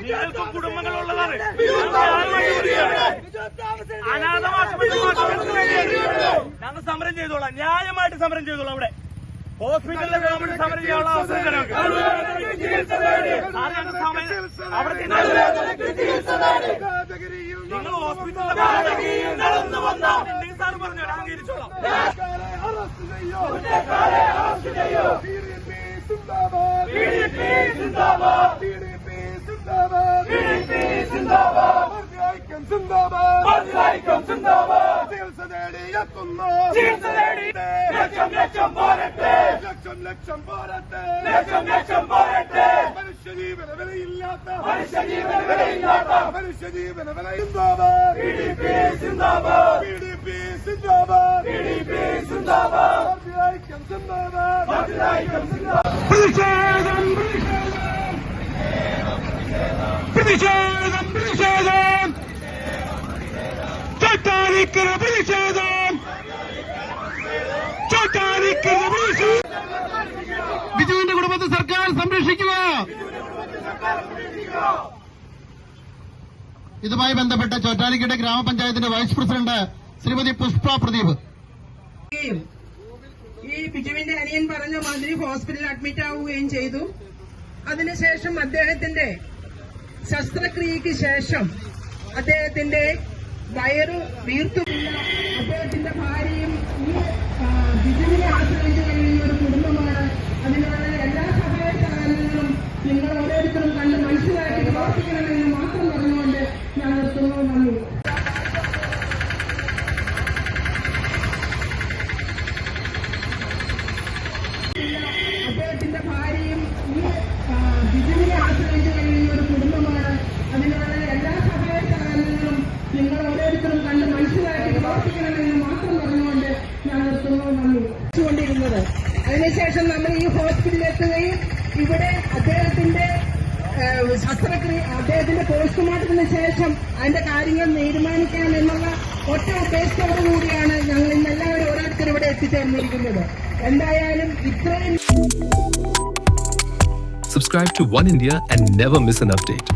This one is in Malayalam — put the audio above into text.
നിങ്ങൾക്ക് കുടുംബങ്ങളുള്ളതാണ്. ഞങ്ങൾ സമരം ചെയ്തോളാം. ന്യായമായിട്ട് സമരം ചെയ്തോളാം അവിടെ. ഹോസ്പിറ്റലിലെ ഗവൺമെന്റ് സമരം ചെയ്യാനുള്ള അവസരം അവിടെ നിങ്ങൾ ഹോസ്പിറ്റലിലെ നടന്നു വന്ന സാർ പറഞ്ഞു അംഗീകരിച്ചോളാം. PDP സിന്ദാബാദ്. മതിയായിക്കം സിന്ദാബാദ് ചികിത്സ തേടി ലക്ഷം ലക്ഷം പോരട്ടെ ലക്ഷം ലക്ഷം പോരട്ടെ ലക്ഷം ലക്ഷം പോരട്ടെ മനുഷ്യജീവന വിലയില്ലാത്ത മനുഷ്യജീവന വിലയില്ലാത്ത മനുഷ്യജീവന വിലയില്ലാത്ത PDP സിന്ദാബാദ് PDP സിന്ദാബാദ് PDP സിന്ദാബാദ് മതിയായിക്കം സിന്ദാബാദ് മതിയായിക്കം സിന്ദാബാദ് പ്രതിഷേധം പ്രതിഷേധം പ്രതിഷേധം ചട്ടാനിക്കര പ്രതിഷേധം. ചട്ടാനിക്കര പ്രതിഷേധം. ബിജുവിന്റെ കുടുംബത്തെ സർക്കാർ സംരക്ഷിക്കുക. ഇതുമായി ബന്ധപ്പെട്ട ചോറ്റാനിക്കര ഗ്രാമപഞ്ചായത്തിന്റെ വൈസ് പ്രസിഡന്റ് ശ്രീമതി പുഷ്പ പ്രദീപ്. ഈ ബിജുവിന്റെ അനിയൻ പറഞ്ഞ മാതിരി ഹോസ്പിറ്റലിൽ അഡ്മിറ്റ് ആവുകയും ചെയ്തു. അതിനുശേഷം അദ്ദേഹത്തിന്റെ ശസ്ത്രക്രിയയ്ക്ക് ശേഷം അദ്ദേഹത്തിന്റെ വയറ് വീർത്തുമില്ല അദ്ദേഹത്തിന്റെ ഭാര്യയും ഈ ബിജുവിനെ ആശ്രയിച്ചു കഴിയുന്ന ഒരു കുടുംബമാണ്. അതിനുള്ള എല്ലാ സഹായ സഹകരണങ്ങളും നിങ്ങൾ ഓരോരുത്തരും കണ്ട് മനസ്സിലാക്കി പ്രവർത്തിക്കണമെന്ന് മാത്രം പറഞ്ഞുകൊണ്ട് ഞാൻ നിർത്തുന്നു. അതിനുശേഷം നമ്മൾ ഈ ഹോസ്പിറ്റലിലെത്തുകയും ഇവിടെ അദ്ദേഹത്തിന്റെ ശസ്ത്രക്രിയ അദ്ദേഹത്തിന്റെ പോസ്റ്റ്മോർട്ടത്തിന് ശേഷം അതിന്റെ കാര്യങ്ങൾ തീരുമാനിക്കാം എന്നുള്ള ഒറ്റ ഉദ്ദേശത്തോടു കൂടിയാണ് ഞങ്ങൾ ഇന്നെല്ലാവരും ഓരോരുത്തരും ഇവിടെ എത്തിച്ചേർന്നിരിക്കുന്നത് എന്തായാലും ഇത്രയും Subscribe to One India and never miss an update.